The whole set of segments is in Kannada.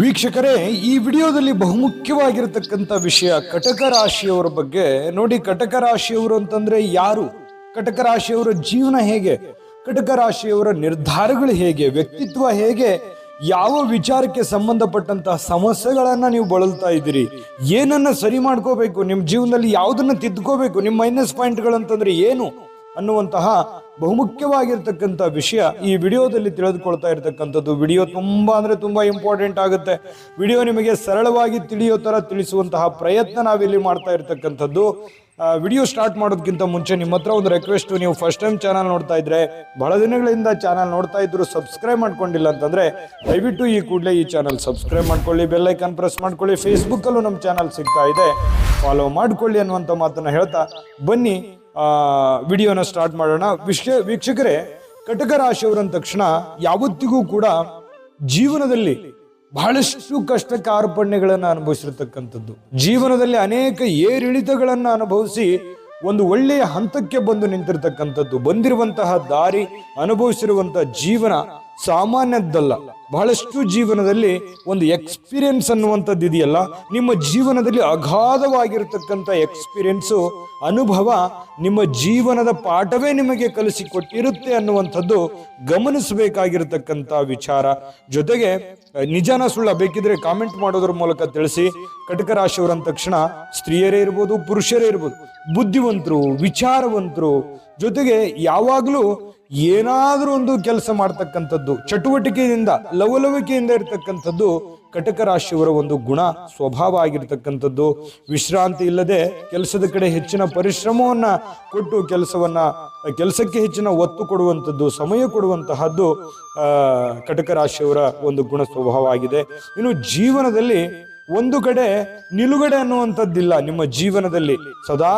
ವೀಕ್ಷಕರೇ, ಈ ವಿಡಿಯೋದಲ್ಲಿ ಬಹುಮುಖ್ಯವಾಗಿರತಕ್ಕಂಥ ವಿಷಯ ಕಟಕ ರಾಶಿಯವರ ಬಗ್ಗೆ. ನೋಡಿ, ಕಟಕ ರಾಶಿಯವರು ಅಂತಂದ್ರೆ ಯಾರು? ಕಟಕ ರಾಶಿಯವರ ಜೀವನ ಹೇಗೆ? ಕಟಕ ರಾಶಿಯವರ ನಿರ್ಧಾರಗಳು ಹೇಗೆ? ವ್ಯಕ್ತಿತ್ವ ಹೇಗೆ? ಯಾವ ವಿಚಾರಕ್ಕೆ ಸಂಬಂಧಪಟ್ಟಂತಹ ಸಮಸ್ಯೆಗಳನ್ನ ನೀವು ಬಳಲ್ತಾ ಇದ್ದೀರಿ? ಏನನ್ನ ಸರಿ ಮಾಡ್ಕೋಬೇಕು? ನಿಮ್ಮ ಜೀವನದಲ್ಲಿ ಯಾವುದನ್ನ ತಿದ್ಕೋಬೇಕು? ನಿಮ್ಮ ಮೈನಸ್ ಪಾಯಿಂಟ್ಗಳಂತಂದ್ರೆ ಏನು? ಅನ್ನುವಂತಹ ಬಹುಮುಖ್ಯವಾಗಿರ್ತಕ್ಕಂಥ ವಿಷಯ ಈ ವಿಡಿಯೋದಲ್ಲಿ ತಿಳಿದುಕೊಳ್ತಾ ಇರತಕ್ಕಂಥದ್ದು. ವಿಡಿಯೋ ತುಂಬ ಅಂದರೆ ತುಂಬ ಇಂಪಾರ್ಟೆಂಟ್ ಆಗುತ್ತೆ. ವಿಡಿಯೋ ನಿಮಗೆ ಸರಳವಾಗಿ ತಿಳಿಯೋ ಥರ ತಿಳಿಸುವಂತಹ ಪ್ರಯತ್ನ ನಾವಿಲ್ಲಿ ಮಾಡ್ತಾ ಇರತಕ್ಕಂಥದ್ದು. ವಿಡಿಯೋ ಸ್ಟಾರ್ಟ್ ಮಾಡೋದಕ್ಕಿಂತ ಮುಂಚೆ ನಿಮ್ಮ ಹತ್ರ ಒಂದು ರೆಕ್ವೆಸ್ಟು ನೀವು ಫಸ್ಟ್ ಟೈಮ್ ಚಾನಲ್ ನೋಡ್ತಾ ಇದ್ರೆ, ಬಹಳ ದಿನಗಳಿಂದ ಚಾನಲ್ ನೋಡ್ತಾ ಇದ್ರು ಸಬ್ಸ್ಕ್ರೈಬ್ ಮಾಡ್ಕೊಂಡಿಲ್ಲ ಅಂತಂದ್ರೆ, ದಯವಿಟ್ಟು ಈ ಕೂಡಲೇ ಈ ಚಾನಲ್ ಸಬ್ಸ್ಕ್ರೈಬ್ ಮಾಡ್ಕೊಳ್ಳಿ ಬೆಲ್ಲೈಕನ್ ಪ್ರೆಸ್ ಮಾಡ್ಕೊಳ್ಳಿ. ಫೇಸ್ಬುಕ್ ಅಲ್ಲೂ ನಮ್ಮ ಚಾನಲ್ ಸಿಗ್ತಾ ಇದೆ. ಫಾಲೋ ಮಾಡ್ಕೊಳ್ಳಿ ಅನ್ನುವಂಥ ಮಾತನ್ನ ಹೇಳ್ತಾ ಬನ್ನಿ. ವಿಡಿಯೋನ ಸ್ಟಾರ್ಟ್ ಮಾಡೋಣ. ವಿಷಯ ವೀಕ್ಷಕರೇ, ಕಟಕ ರಾಶಿಯವರಂದ ತಕ್ಷಣ ಯಾವತ್ತಿಗೂ ಕೂಡ ಜೀವನದಲ್ಲಿ ಬಹಳಷ್ಟು ಕಷ್ಟ ಕಾರ್ಪಣ್ಯಗಳನ್ನು ಅನುಭವಿಸಿರ್ತಕ್ಕಂಥದ್ದು. ಜೀವನದಲ್ಲಿ ಅನೇಕ ಏರಿಳಿತಗಳನ್ನು ಅನುಭವಿಸಿ ಒಂದು ಒಳ್ಳೆಯ ಹಂತಕ್ಕೆ ಬಂದು ನಿಂತಿರ್ತಕ್ಕಂಥದ್ದು. ಬಂದಿರುವಂತಹ ದಾರಿ, ಅನುಭವಿಸಿರುವಂತಹ ಜೀವನ ಸಾಮಾನ್ಯದ್ದಲ್ಲ. ಬಹಳಷ್ಟು ಜೀವನದಲ್ಲಿ ಒಂದು ಎಕ್ಸ್ಪೀರಿಯನ್ಸ್ ಅನ್ನುವಂಥದ್ದು ಇದೆಯಲ್ಲ. ನಿಮ್ಮ ಜೀವನದಲ್ಲಿ ಅಗಾಧವಾಗಿರತಕ್ಕಂಥ ಎಕ್ಸ್ಪೀರಿಯನ್ಸು, ಅನುಭವ ನಿಮ್ಮ ಜೀವನದ ಪಾಠವೇ ನಿಮಗೆ ಕಲಿಸಿಕೊಟ್ಟಿರುತ್ತೆ ಅನ್ನುವಂಥದ್ದು ಗಮನಿಸಬೇಕಾಗಿರತಕ್ಕಂಥ ವಿಚಾರ. ಜೊತೆಗೆ ನಿಜಾನ ಸುಳ್ಳ ಬೇಕಿದ್ರೆ ಕಾಮೆಂಟ್ ಮಾಡೋದ್ರ ಮೂಲಕ ತಿಳಿಸಿ. ಕಟಕ ರಾಶಿಯವರ ಅಂದ ತಕ್ಷಣ ಸ್ತ್ರೀಯರೇ ಇರ್ಬೋದು, ಪುರುಷರೇ ಇರ್ಬೋದು, ಬುದ್ಧಿವಂತರು, ವಿಚಾರವಂತರು. ಜೊತೆಗೆ ಯಾವಾಗಲೂ ಏನಾದ್ರೂ ಒಂದು ಕೆಲಸ ಮಾಡ್ತಕ್ಕಂಥದ್ದು, ಚಟುವಟಿಕೆಯಿಂದ, ಲವಲವಿಕೆಯಿಂದ ಇರತಕ್ಕಂಥದ್ದು ಕಟಕ ರಾಶಿಯವರ ಒಂದು ಗುಣ, ಸ್ವಭಾವ ಆಗಿರ್ತಕ್ಕಂಥದ್ದು. ವಿಶ್ರಾಂತಿ ಇಲ್ಲದೆ ಕೆಲಸದ ಕಡೆ ಹೆಚ್ಚಿನ ಪರಿಶ್ರಮವನ್ನ ಕೊಟ್ಟು ಕೆಲಸವನ್ನ, ಕೆಲಸಕ್ಕೆ ಹೆಚ್ಚಿನ ಒತ್ತು ಕೊಡುವಂಥದ್ದು, ಸಮಯ ಕೊಡುವಂತಹದ್ದು ಕಟಕ ರಾಶಿಯವರ ಒಂದು ಗುಣ, ಸ್ವಭಾವ ಆಗಿದೆ. ಇನ್ನು ಜೀವನದಲ್ಲಿ ಒಂದು ಕಡೆ ನಿಲುಗಡೆ ಅನ್ನುವಂಥದ್ದಿಲ್ಲ ನಿಮ್ಮ ಜೀವನದಲ್ಲಿ. ಸದಾ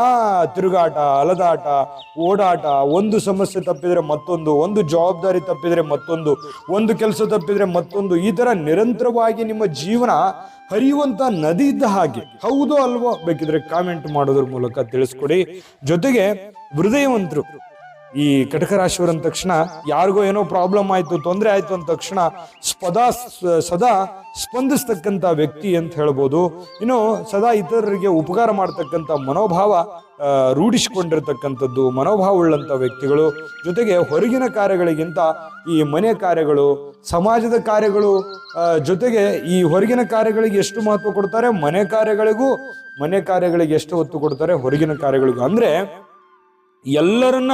ತಿರುಗಾಟ, ಅಲದಾಟ, ಓಡಾಟ, ಒಂದು ಸಮಸ್ಯೆ ತಪ್ಪಿದರೆ ಮತ್ತೊಂದು, ಒಂದು ಜವಾಬ್ದಾರಿ ತಪ್ಪಿದರೆ ಮತ್ತೊಂದು, ಒಂದು ಕೆಲಸ ತಪ್ಪಿದರೆ ಮತ್ತೊಂದು, ಈ ಥರ ನಿರಂತರವಾಗಿ ನಿಮ್ಮ ಜೀವನ ಹರಿಯುವಂಥ ನದಿ ಇದ್ದ ಹಾಗೆ. ಹೌದೋ ಅಲ್ವೋ ಬೇಕಿದ್ರೆ ಕಾಮೆಂಟ್ ಮಾಡೋದ್ರ ಮೂಲಕ ತಿಳಿಸ್ಕೊಡಿ. ಜೊತೆಗೆ ಹೃದಯವಂತರು ಈ ಕಟಕ ರಾಶಿಯವರ ಅಂದ ತಕ್ಷಣ ಯಾರಿಗೋ ಏನೋ ಪ್ರಾಬ್ಲಮ್ ಆಯಿತು, ತೊಂದರೆ ಆಯಿತು ಅಂದ ತಕ್ಷಣ ಸ್ಪದಾ ಸದಾ ಸ್ಪಂದಿಸ್ತಕ್ಕಂಥ ವ್ಯಕ್ತಿ ಅಂತ ಹೇಳ್ಬೋದು. ಇನ್ನು ಸದಾ ಇತರರಿಗೆ ಉಪಕಾರ ಮಾಡ್ತಕ್ಕಂಥ ಮನೋಭಾವ ರೂಢಿಸಿಕೊಂಡಿರ್ತಕ್ಕಂಥದ್ದು, ಮನೋಭಾವ ಉಳ್ಳಂತ ವ್ಯಕ್ತಿಗಳು. ಜೊತೆಗೆ ಹೊರಗಿನ ಕಾರ್ಯಗಳಿಗಿಂತ ಈ ಮನೆ ಕಾರ್ಯಗಳು, ಸಮಾಜದ ಕಾರ್ಯಗಳು ಜೊತೆಗೆ ಈ ಹೊರಗಿನ ಕಾರ್ಯಗಳಿಗೆ ಎಷ್ಟು ಮಹತ್ವ ಕೊಡ್ತಾರೆ? ಮನೆ ಕಾರ್ಯಗಳಿಗೂ ಮನೆ ಕಾರ್ಯಗಳಿಗೆ ಎಷ್ಟು ಒತ್ತು ಕೊಡ್ತಾರೆ? ಹೊರಗಿನ ಕಾರ್ಯಗಳಿಗೂ. ಅಂದ್ರೆ ಎಲ್ಲರನ್ನ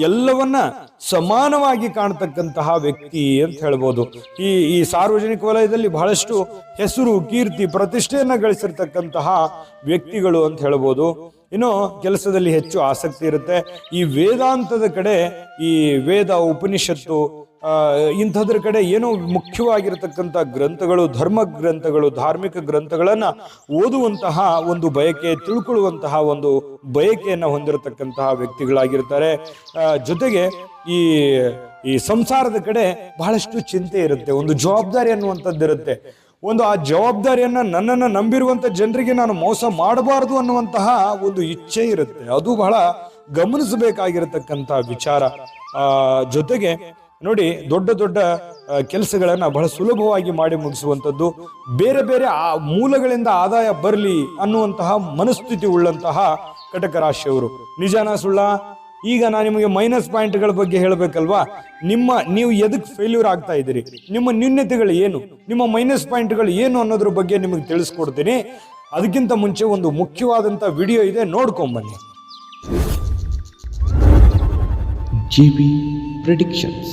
ಎಲ್ಲವನ್ನ ಸಮಾನವಾಗಿ ಕಾಣ್ತಕ್ಕಂತಹ ವ್ಯಕ್ತಿ ಅಂತ ಹೇಳ್ಬೋದು. ಈ ಈ ಸಾರ್ವಜನಿಕ ವಲಯದಲ್ಲಿ ಬಹಳಷ್ಟು ಹೆಸರು, ಕೀರ್ತಿ, ಪ್ರತಿಷ್ಠೆಯನ್ನ ಗಳಿಸಿರ್ತಕ್ಕಂತಹ ವ್ಯಕ್ತಿಗಳು ಅಂತ ಹೇಳ್ಬೋದು. ಇನ್ನು ಕೆಲಸದಲ್ಲಿ ಹೆಚ್ಚು ಆಸಕ್ತಿ ಇರುತ್ತೆ. ಈ ವೇದಾಂತದ ಕಡೆ ಈ ವೇದ ಉಪನಿಷತ್ತು ಇಂಥದ್ರ ಕಡೆ ಏನೋ ಮುಖ್ಯವಾಗಿರತಕ್ಕಂಥ ಗ್ರಂಥಗಳು, ಧರ್ಮ ಗ್ರಂಥಗಳು, ಧಾರ್ಮಿಕ ಗ್ರಂಥಗಳನ್ನು ಓದುವಂತಹ ಒಂದು ಬಯಕೆ, ತಿಳ್ಕೊಳ್ಳುವಂತಹ ಒಂದು ಬಯಕೆಯನ್ನು ಹೊಂದಿರತಕ್ಕಂತಹ ವ್ಯಕ್ತಿಗಳಾಗಿರ್ತಾರೆ. ಜೊತೆಗೆ ಈ ಈ ಸಂಸಾರದ ಕಡೆ ಬಹಳಷ್ಟು ಚಿಂತೆ ಇರುತ್ತೆ. ಒಂದು ಜವಾಬ್ದಾರಿ ಅನ್ನುವಂಥದ್ದು ಇರುತ್ತೆ. ಒಂದು ಆ ಜವಾಬ್ದಾರಿಯನ್ನು ನನ್ನನ್ನು ನಂಬಿರುವಂಥ ಜನರಿಗೆ ನಾನು ಮೋಸ ಮಾಡಬಾರದು ಅನ್ನುವಂತಹ ಒಂದು ಇಚ್ಛೆ ಇರುತ್ತೆ. ಅದು ಬಹಳ ಗಮನಿಸಬೇಕಾಗಿರತಕ್ಕಂಥ ವಿಚಾರ. ಜೊತೆಗೆ ನೋಡಿ ದೊಡ್ಡ ದೊಡ್ಡ ಕೆಲಸಗಳನ್ನು ಬಹಳ ಸುಲಭವಾಗಿ ಮಾಡಿ ಮುಗಿಸುವಂಥದ್ದು. ಬೇರೆ ಬೇರೆ ಆ ಮೂಲಗಳಿಂದ ಆದಾಯ ಬರಲಿ ಅನ್ನುವಂತಹ ಮನಸ್ಥಿತಿ ಉಳ್ಳಂತಹ ಕಟಕ ರಾಶಿಯವರು. ನಿಜಾನ ಸುಳ್ಳ? ಈಗ ನಾನು ನಿಮಗೆ ಮೈನಸ್ ಪಾಯಿಂಟ್ಗಳ ಬಗ್ಗೆ ಹೇಳಬೇಕಲ್ವಾ? ನಿಮ್ಮ, ನೀವು ಎದಕ್ಕೆ ಫೇಲ್ಯೂರ್ ಆಗ್ತಾ ಇದ್ದೀರಿ? ನಿಮ್ಮ ನ್ಯೂನ್ಯತೆಗಳು ಏನು? ನಿಮ್ಮ ಮೈನಸ್ ಪಾಯಿಂಟ್ಗಳು ಏನು ಅನ್ನೋದ್ರ ಬಗ್ಗೆ ನಿಮಗೆ ತಿಳಿಸ್ಕೊಡ್ತೀನಿ. ಅದಕ್ಕಿಂತ ಮುಂಚೆ ಒಂದು ಮುಖ್ಯವಾದಂಥ ವಿಡಿಯೋ ಇದೆ ನೋಡ್ಕೊಂಬನ್ನಿ ಜಿ ಪ್ರಿಡಿಕ್ಷನ್ಸ್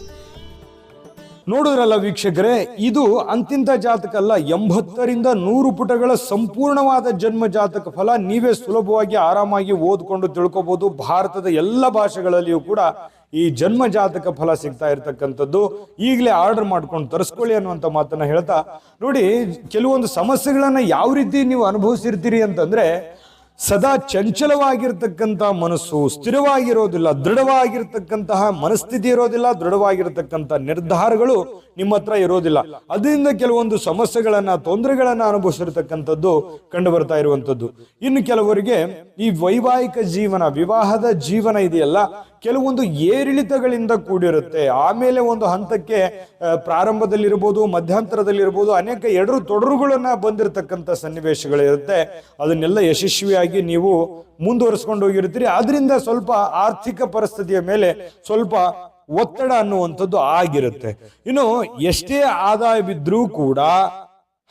ನೋಡಿದ್ರಲ್ಲ ವೀಕ್ಷಕರೇ, ಇದು ಅಂತಿಂತ ಜಾತಕ ಅಲ್ಲ, ಎಂಬತ್ತರಿಂದ ನೂರು ಪುಟಗಳ ಸಂಪೂರ್ಣವಾದ ಜನ್ಮ ಜಾತಕ ಫಲ ನೀವೇ ಸುಲಭವಾಗಿ ಆರಾಮಾಗಿ ಓದ್ಕೊಂಡು ತಿಳ್ಕೊಬಹುದು ಭಾರತದ ಎಲ್ಲ ಭಾಷೆಗಳಲ್ಲಿಯೂ ಕೂಡ ಈ ಜನ್ಮ ಜಾತಕ ಫಲ ಸಿಗ್ತಾ ಇರತಕ್ಕಂಥದ್ದು. ಈಗಲೇ ಆರ್ಡರ್ ಮಾಡ್ಕೊಂಡು ತರಿಸ್ಕೊಳ್ಳಿ ಅನ್ನುವಂಥ ಮಾತನ್ನ ಹೇಳ್ತಾ, ನೋಡಿ, ಕೆಲವೊಂದು ಸಮಸ್ಯೆಗಳನ್ನ ಯಾವ ರೀತಿ ನೀವು ಅನುಭವಿಸಿರ್ತೀರಿ ಅಂತಂದ್ರೆ ಸದಾ ಚಂಚಲವಾಗಿರ್ತಕ್ಕಂತಹ ಮನಸ್ಸು ಸ್ಥಿರವಾಗಿರೋದಿಲ್ಲ, ದೃಢವಾಗಿರ್ತಕ್ಕಂತಹ ಮನಸ್ಥಿತಿ ಇರೋದಿಲ್ಲ, ದೃಢವಾಗಿರ್ತಕ್ಕಂಥ ನಿರ್ಧಾರಗಳು ನಿಮ್ಮ ಹತ್ರ ಇರೋದಿಲ್ಲ. ಅದರಿಂದ ಕೆಲವೊಂದು ಸಮಸ್ಯೆಗಳನ್ನ, ತೊಂದರೆಗಳನ್ನ ಅನುಭವಿಸಿರ್ತಕ್ಕಂಥದ್ದು ಕಂಡು ಬರ್ತಾ ಇರುವಂತದ್ದು ಇನ್ನು ಕೆಲವರಿಗೆ ಈ ವೈವಾಹಿಕ ಜೀವನ, ವಿವಾಹದ ಜೀವನ ಇದೆಯಲ್ಲ ಕೆಲವೊಂದು ಏರಿಳಿತಗಳಿಂದ ಕೂಡಿರುತ್ತೆ. ಆಮೇಲೆ ಒಂದು ಹಂತಕ್ಕೆ ಪ್ರಾರಂಭದಲ್ಲಿರ್ಬೋದು, ಮಧ್ಯಂತರದಲ್ಲಿರ್ಬೋದು ಅನೇಕ ಎಡರು ತೊಡರುಗಳನ್ನ ಬಂದಿರತಕ್ಕಂಥ ಸನ್ನಿವೇಶಗಳಿರುತ್ತೆ. ಅದನ್ನೆಲ್ಲ ಯಶಸ್ವಿಯಾಗಿ ನೀವು ಮುಂದುವರಿಸ್ಕೊಂಡು ಹೋಗಿರ್ತೀರಿ. ಅದರಿಂದ ಸ್ವಲ್ಪ ಆರ್ಥಿಕ ಪರಿಸ್ಥಿತಿಯ ಮೇಲೆ ಸ್ವಲ್ಪ ಒತ್ತಡ ಅನ್ನುವಂಥದ್ದು ಆಗಿರುತ್ತೆ. ಇನ್ನು ಎಷ್ಟೇ ಆದಾಯ ಬಿದ್ದರೂ ಕೂಡ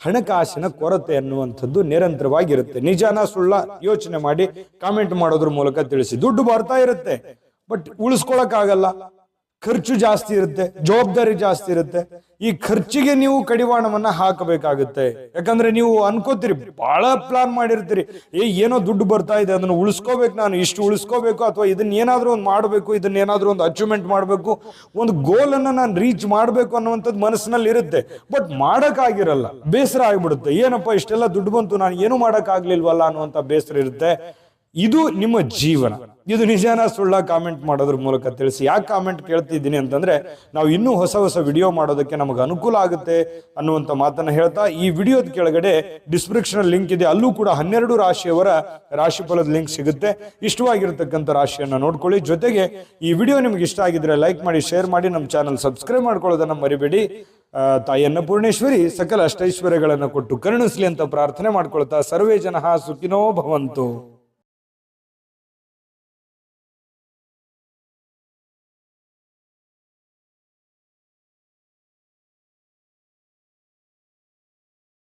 ಹಣಕಾಸಿನ ಕೊರತೆ ಅನ್ನುವಂಥದ್ದು ನಿರಂತರವಾಗಿರುತ್ತೆ. ನಿಜಾನ ಸುಳ್ಳ ಯೋಚನೆ ಮಾಡಿ, ಕಾಮೆಂಟ್ ಮಾಡೋದ್ರ ಮೂಲಕ ತಿಳಿಸಿ. ದುಡ್ಡು ಬರ್ತಾ ಇರುತ್ತೆ. ಬಟ್ ಉಳಿಸ್ಕೊಳಕ್ಕಾಗಲ್ಲ. ಖರ್ಚು ಜಾಸ್ತಿ ಇರುತ್ತೆ, ಜವಾಬ್ದಾರಿ ಜಾಸ್ತಿ ಇರುತ್ತೆ. ಈ ಖರ್ಚಿಗೆ ನೀವು ಕಡಿವಾಣವನ್ನ ಹಾಕಬೇಕಾಗುತ್ತೆ. ಯಾಕಂದ್ರೆ ನೀವು ಅನ್ಕೋತೀರಿ ಬಹಳ ಪ್ಲಾನ್ ಮಾಡಿರ್ತೀರಿ. ಏ, ಏನೋ ದುಡ್ಡು ಬರ್ತಾ ಇದೆ, ಅದನ್ನ ಉಳಿಸ್ಕೋಬೇಕು ನಾನು. ಇಷ್ಟು ಉಳಿಸ್ಕೋಬೇಕು ಅಥವಾ ಇದನ್ನ ಏನಾದ್ರೂ ಒಂದು ಮಾಡಬೇಕು, ಇದನ್ನ ಏನಾದ್ರೂ ಒಂದು ಅಚೀವ್ಮೆಂಟ್ ಮಾಡಬೇಕು. ಒಂದು ಗೋಲ್ ಅನ್ನ ನಾನು ರೀಚ್ ಮಾಡಬೇಕು ಅನ್ನುವಂಥದ್ದು ಮನಸ್ಸಿನಲ್ಲಿ ಇರುತ್ತೆ. ಬಟ್ ಮಾಡೋಕ್ಕಾಗಿರಲ್ಲ. ಬೇಸರ ಆಗ್ಬಿಡುತ್ತೆ. ಏನಪ್ಪ, ಇಷ್ಟೆಲ್ಲ ದುಡ್ಡು ಬಂತು, ನಾನು ಏನು ಮಾಡೋಕ್ಕಾಗ್ಲಿಲ್ವಲ್ಲ ಅನ್ನುವಂಥ ಬೇಸರ ಇರುತ್ತೆ. ಇದು ನಿಮ್ಮ ಜೀವನ. ಇದು ನಿಜಾನ ಸುಳ್ಳ ಕಾಮೆಂಟ್ ಮಾಡೋದ್ರ ಮೂಲಕ ತಿಳಿಸಿ. ಯಾಕೆ ಕಾಮೆಂಟ್ ಕೇಳ್ತಿದ್ದೀನಿ ಅಂತಂದ್ರೆ, ನಾವು ಇನ್ನೂ ಹೊಸ ಹೊಸ ವಿಡಿಯೋ ಮಾಡೋದಕ್ಕೆ ನಮಗೆ ಅನುಕೂಲ ಆಗುತ್ತೆ ಅನ್ನುವಂಥ ಮಾತನ್ನ ಹೇಳ್ತಾ, ಈ ವಿಡಿಯೋದ ಕೆಳಗಡೆ ಡಿಸ್ಕ್ರಿಪ್ಷನ್ ಲಿಂಕ್ ಇದೆ. ಅಲ್ಲೂ ಕೂಡ ಹನ್ನೆರಡು ರಾಶಿಯವರ ರಾಶಿಫಲದ ಲಿಂಕ್ ಸಿಗುತ್ತೆ. ಇಷ್ಟವಾಗಿರ್ತಕ್ಕಂಥ ರಾಶಿಯನ್ನ ನೋಡ್ಕೊಳ್ಳಿ. ಜೊತೆಗೆ ಈ ವಿಡಿಯೋ ನಿಮ್ಗೆ ಇಷ್ಟ ಆಗಿದ್ರೆ ಲೈಕ್ ಮಾಡಿ ಶೇರ್ ಮಾಡಿ, ನಮ್ಮ ಚಾನಲ್ ಸಬ್ಸ್ಕ್ರೈಬ್ ಮಾಡ್ಕೊಳ್ಳೋದನ್ನ ಮರಿಬೇಡಿ. ತಾಯಿಯನ್ನ ಪೂರ್ಣೇಶ್ವರಿ, ಸಕಲ ಅಷ್ಟೈಶ್ವರ್ಯಗಳನ್ನು ಕೊಟ್ಟು ಕರುಣಿಸ್ಲಿ ಅಂತ ಪ್ರಾರ್ಥನೆ ಮಾಡ್ಕೊಳ್ತಾ, ಸರ್ವೇ ಜನ ಸುಖಿನೋ ಭವಂತು.